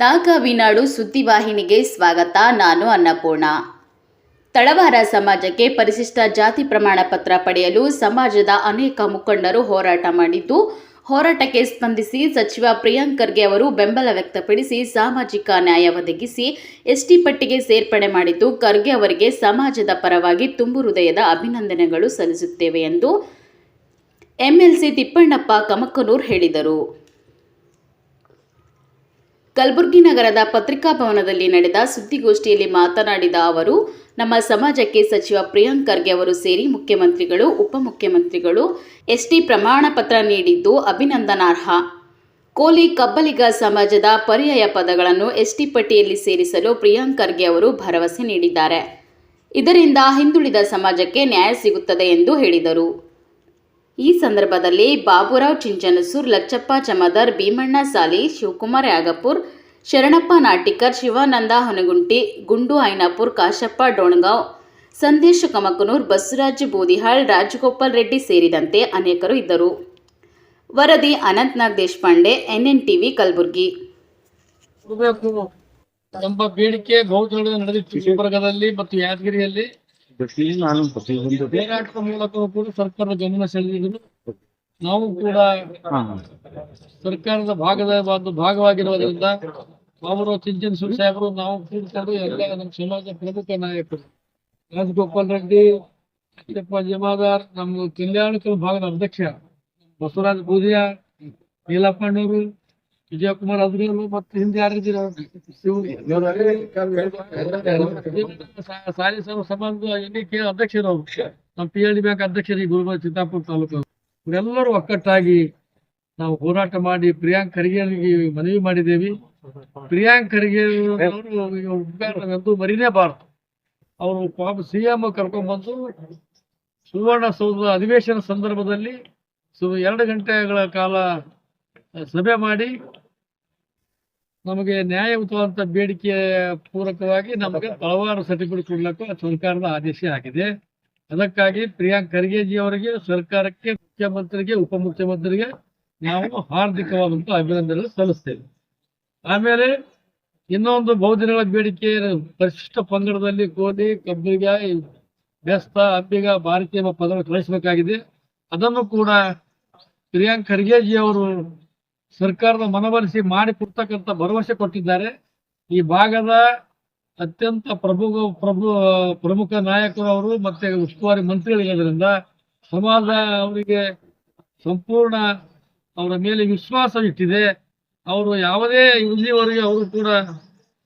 ನಾಗಾವಿನಾಡು ಸುದ್ದಿವಾಹಿನಿಗೆ ಸ್ವಾಗತ. ನಾನು ಅನ್ನಪೂರ್ಣ. ತಳವಾರ ಸಮಾಜಕ್ಕೆ ಪರಿಶಿಷ್ಟ ಜಾತಿ ಪ್ರಮಾಣ ಪತ್ರ ಪಡೆಯಲು ಸಮಾಜದ ಅನೇಕ ಮುಖಂಡರು ಹೋರಾಟ ಮಾಡಿದ್ದು, ಹೋರಾಟಕ್ಕೆ ಸ್ಪಂದಿಸಿ ಸಚಿವ ಪ್ರಿಯಾಂಕ್ ಖರ್ಗೆ ಅವರು ಬೆಂಬಲ ವ್ಯಕ್ತಪಡಿಸಿ ಸಾಮಾಜಿಕ ನ್ಯಾಯ ಒದಗಿಸಿ ಎಸ್ಟಿ ಪಟ್ಟಿಗೆ ಸೇರ್ಪಡೆ ಮಾಡಿದ್ದು, ಖರ್ಗೆ ಅವರಿಗೆ ಸಮಾಜದ ಪರವಾಗಿ ತುಂಬು ಹೃದಯದ ಅಭಿನಂದನೆಗಳು ಸಲ್ಲಿಸುತ್ತೇವೆ ಎಂದು ಎಂಎಲ್ಸಿ ತಿಪ್ಪಣ್ಣಪ್ಪ ಕಮಕನೂರ್ ಹೇಳಿದರು. ಕಲಬುರಗಿ ನಗರದ ಪತ್ರಿಕಾ ಭವನದಲ್ಲಿ ನಡೆದ ಸುದ್ದಿಗೋಷ್ಠಿಯಲ್ಲಿ ಮಾತನಾಡಿದ ಅವರು, ನಮ್ಮ ಸಮಾಜಕ್ಕೆ ಸಚಿವ ಪ್ರಿಯಾಂಕ್ ಖರ್ಗೆ ಅವರು ಸೇರಿ ಮುಖ್ಯಮಂತ್ರಿಗಳು, ಉಪಮುಖ್ಯಮಂತ್ರಿಗಳು ಎಸ್ಟಿ ಪ್ರಮಾಣ ಪತ್ರ ನೀಡಿದ್ದು ಅಭಿನಂದನಾರ್ಹ. ಕೋಲಿ ಕಬ್ಬಲಿಗ ಸಮಾಜದ ಪರ್ಯಾಯ ಪದಗಳನ್ನು ಎಸ್ಟಿ ಪಟ್ಟಿಯಲ್ಲಿ ಸೇರಿಸಲು ಪ್ರಿಯಾಂಕ್ ಖರ್ಗೆ ಅವರು ಭರವಸೆ ನೀಡಿದ್ದಾರೆ. ಇದರಿಂದ ಹಿಂದುಳಿದ ಸಮಾಜಕ್ಕೆ ನ್ಯಾಯ ಸಿಗುತ್ತದೆ ಎಂದು ಹೇಳಿದರು. ಈ ಸಂದರ್ಭದಲ್ಲಿ ಬಾಬುರಾವ್ ಚಿಂಚನಸೂರ್, ಲಚ್ಚಪ್ಪ ಚಮದರ್, ಭೀಮಣ್ಣ ಸಾಲಿ, ಶಿವಕುಮಾರ್ ಯಾಗಪುರ್, ಶರಣಪ್ಪ ನಾಟಿಕರ್, ಶಿವಾನಂದ ಹೊನಗುಂಟಿ, ಗುಂಡು ಐನಾಪುರ್, ಕಾಶಪ್ಪ ಡೋಣಗಾಂವ್, ಸಂದೇಶ ಕಮಕನೂರ್, ಬಸವರಾಜ್ ಬೂದಿಹಾಳ್, ರಾಜಗೋಪಾಲ್ ರೆಡ್ಡಿ ಸೇರಿದಂತೆ ಅನೇಕರು ಇದ್ದರು. ವರದಿ ಅನಂತ್ನಾಗ್ ದೇಶಪಾಂಡೆ ಎನ್ಎನ್ ಟಿವಿ ಕಲಬುರಗಿ. ಎಂಬ ಬೇಡಿಕೆ ಬಹುತೇಕ ನಡೆದಿತ್ತು. ಮತ್ತು ಯಾದಗಿರಿಯಲ್ಲಿ ನಾನು ಹೋರಾಟದ ಮೂಲಕ ಕೂಡ ಸರ್ಕಾರದ ಗಮನ ಸೆಳೆದಿದ್ದು ನಾವು ಕೂಡ ಸರ್ಕಾರದ ಭಾಗದ ಒಂದು ಭಾಗವಾಗಿರುವುದರಿಂದ ಅವರು ಚಿಂಚನ್ ಸಾಹೇಬರು ನಾವು ಕೂಡ್ಕೊಂಡು ಎಲ್ಲ ನಮ್ಮ ಸಮಾಜ ಪ್ರಮುಖ ನಾಯಕರು ರಾಜಗೋಪಾಲ್ ರೆಡ್ಡಿ ಜಮಾದಾರ್ ನಮ್ಮ ಕಲ್ಯಾಣ ಭಾಗದ ಅಧ್ಯಕ್ಷ ಬಸವರಾಜ್ ಬೂದಿಯಾ ನೀಲಪ್ಪಣ್ಣವರು ವಿಜಯಕುಮಾರ್ ಅದ್ರ ಮತ್ತು ಹಿಂದೆ ಯಾರಿದ್ದೀರ? ಸಾರಿ ಸಂಬಂಧ ಎನ್ನಿಕೆ ಅಧ್ಯಕ್ಷರು ನಮ್ಮ ಪಿ ಎಲ್ ಡಿ ಬ್ಯಾಂಕ್ ಅಧ್ಯಕ್ಷರು ಈ ಗುರುಬಾಯಿ ಚಿತ್ತಾಪುರ ತಾಲೂಕು ಇವರೆಲ್ಲರೂ ಒಕ್ಕಟ್ಟಾಗಿ ನಾವು ಹೋರಾಟ ಮಾಡಿ ಪ್ರಿಯಾಂಕ್ ಖರ್ಗೆ ಅವರಿಗೆ ಮನವಿ ಮಾಡಿದ್ದೇವೆ. ಪ್ರಿಯಾಂಕ್ ಖರ್ಗೆ ಎಂದೂ ಮರಿಲೇಬಾರದು. ಅವರು ಪಾಪ ಸಿ ಎಂ ಕರ್ಕೊಂಡ್ಬಂದು ಸುವರ್ಣ ಸೌಧದ ಅಧಿವೇಶನ ಸಂದರ್ಭದಲ್ಲಿ ಸು ಎರಡು ಗಂಟೆಗಳ ಕಾಲ ಸಭೆ ಮಾಡಿ ನಮಗೆ ನ್ಯಾಯಯುತವಾದಂಥ ಬೇಡಿಕೆ ಪೂರಕವಾಗಿ ನಮಗೆ ಹಲವಾರು ಸರ್ಟಿಫಿಕೇಟ್ ಕೊಡ್ಲಿಕ್ಕೆ ಸರ್ಕಾರದ ಆದೇಶ ಆಗಿದೆ. ಅದಕ್ಕಾಗಿ ಪ್ರಿಯಾಂಕ್ ಖರ್ಗೆಜಿ ಅವರಿಗೆ, ಸರ್ಕಾರಕ್ಕೆ, ಮುಖ್ಯಮಂತ್ರಿಗೆ, ಉಪಮುಖ್ಯಮಂತ್ರಿಗೆ ನಾವು ಹಾರ್ದಿಕವಾದಂತ ಅಭಿನಂದನೆ ಸಲ್ಲಿಸ್ತೇವೆ. ಆಮೇಲೆ ಇನ್ನೊಂದು ಬಹುದಿನಗಳ ಬೇಡಿಕೆ ಪರಿಶಿಷ್ಟ ಪಂಗಡದಲ್ಲಿ ಗೋಧಿ ಕಬ್ಬಿಗ ಬೆಸ್ತ, ಅಂಬಿಗ, ಭಾರತೀಯ ಪದವನ್ನು ಕಳಿಸಬೇಕಾಗಿದೆ. ಅದನ್ನು ಕೂಡ ಪ್ರಿಯಾಂಕ್ ಖರ್ಗೆಜಿ ಅವರು ಸರ್ಕಾರದ ಮನವೊಲಿಸಿ ಮಾಡಿ ಕೊಡ್ತಕ್ಕಂಥ ಭರವಸೆ ಕೊಟ್ಟಿದ್ದಾರೆ. ಈ ಭಾಗದ ಅತ್ಯಂತ ಪ್ರಭು ಪ್ರಭು ಪ್ರಮುಖ ನಾಯಕರು ಅವರು ಮತ್ತೆ ಉಸ್ತುವಾರಿ ಮಂತ್ರಿಗಳಿರೋದ್ರಿಂದ ಸಮಾಜ ಅವರಿಗೆ ಸಂಪೂರ್ಣ ಅವರ ಮೇಲೆ ವಿಶ್ವಾಸ ಇಟ್ಟಿದೆ ಅವರು ಯಾವುದೇ ಇಲ್ಲಿವರೆಗೆ ಅವರು ಕೂಡ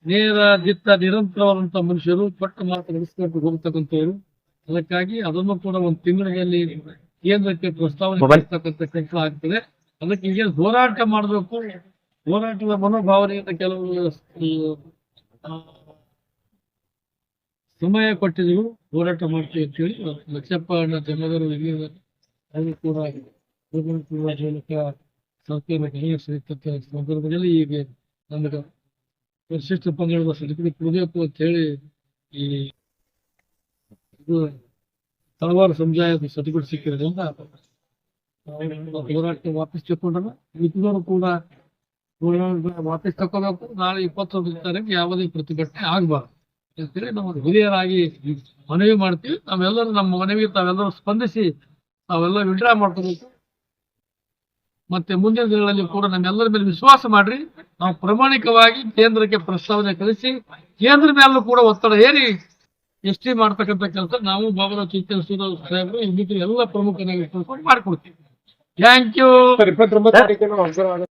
ನೇರ ದಿತ್ತ ನಿರಂತರವಾದಂತ ಮನುಷ್ಯರು ಪಟ್ಟು ಮಾತು ನಡೆಸ್ಕೊಂಡು ಹೋಗ್ತಕ್ಕಂಥವ್ರು. ಅದಕ್ಕಾಗಿ ಅದನ್ನು ಕೂಡ ಒಂದು ತಿಂಗಳಲ್ಲಿ ಕೇಂದ್ರಕ್ಕೆ ಪ್ರಸ್ತಾವನೆ ಮಾಡ್ತಕ್ಕಂಥ ಕೆಲಸ ಆಗ್ತದೆ. ಅದಕ್ಕೆ ಈಗ ಹೋರಾಟ ಮಾಡಬೇಕು. ಹೋರಾಟದ ಮನೋಭಾವನೆಯಿಂದ ಕೆಲವು ಸಮಯ ಕೊಟ್ಟಿದ್ದೀವಿ. ಹೋರಾಟ ಮಾಡ್ತೀವಿ ಅಂತೇಳಿ ಲಕ್ಷಪ್ಪ ಅಣ್ಣ ಜಮದರು ಅದು ಕೂಡ ಸಂದರ್ಭದಲ್ಲಿ ಈಗ ನಮಗೆ ಪರಿಶಿಷ್ಟ ಪಂಗಡದ ಸರ್ಟಿಫಿಕೇಟ್ ಕೊಡಬೇಕು ಅಂತ ಹೇಳಿ ಈ ಇದು ಹಲವಾರು ಸಮುದಾಯದ ಸರ್ಟಿಫಿಕೇಟ್ ಸಿಕ್ಕಿರೋದ್ರಿಂದ ನಾವು ಹೋರಾಟ ವಾಪಸ್ ತಕೊಂಡ್ರೆ ಮಿಕ್ಕಿದವರು ಕೂಡ ವಾಪಸ್ ತಕೋಬೇಕು ನಾಳೆ ಇಪ್ಪತ್ತೊಂದು ತಾರೀಕು ಯಾವುದೇ ಪ್ರತಿಭಟನೆ ಆಗಬಾರ್ದು. ಅಂತೇಳಿ ನಾವು ಹಿರಿಯರಾಗಿ ಮನವಿ ಮಾಡ್ತೀವಿ, ನಾವೆಲ್ಲರೂ ನಮ್ಮ ಮನವಿ ತಾವೆಲ್ಲರೂ ಸ್ಪಂದಿಸಿ ನಾವೆಲ್ಲ ವಿಡ್ರಾ ಮಾಡ್ಕೋಬೇಕು. ಮತ್ತೆ ಮುಂದಿನ ದಿನಗಳಲ್ಲಿ ಕೂಡ ನಮ್ಮೆಲ್ಲರ ಮೇಲೆ ವಿಶ್ವಾಸ ಮಾಡ್ರಿ, ನಾವು ಪ್ರಾಮಾಣಿಕವಾಗಿ ಕೇಂದ್ರಕ್ಕೆ ಪ್ರಸ್ತಾವನೆ ಕಳಿಸಿ, ಕೇಂದ್ರ ಮೇಲೂ ಕೂಡ ಒತ್ತಡ ಹೇರಿ. ಎಷ್ಟಿ ಮಾಡ್ತಕ್ಕಂಥ ಕೆಲಸ ನಾವು ಬಾಬುರಾವ್ ಚಿಂತನ ಸಾಹೇಬರು ಈ ಎಲ್ಲ ಪ್ರಮುಖ ನಾಯಕರು ಮಾಡ್ಕೊಡ್ತೀವಿ. ಥ್ಯಾಂಕ್ ಯು ಇಪ್ಪತ್ತೊಂಬತ್ತು ತಾರೀಕಿನ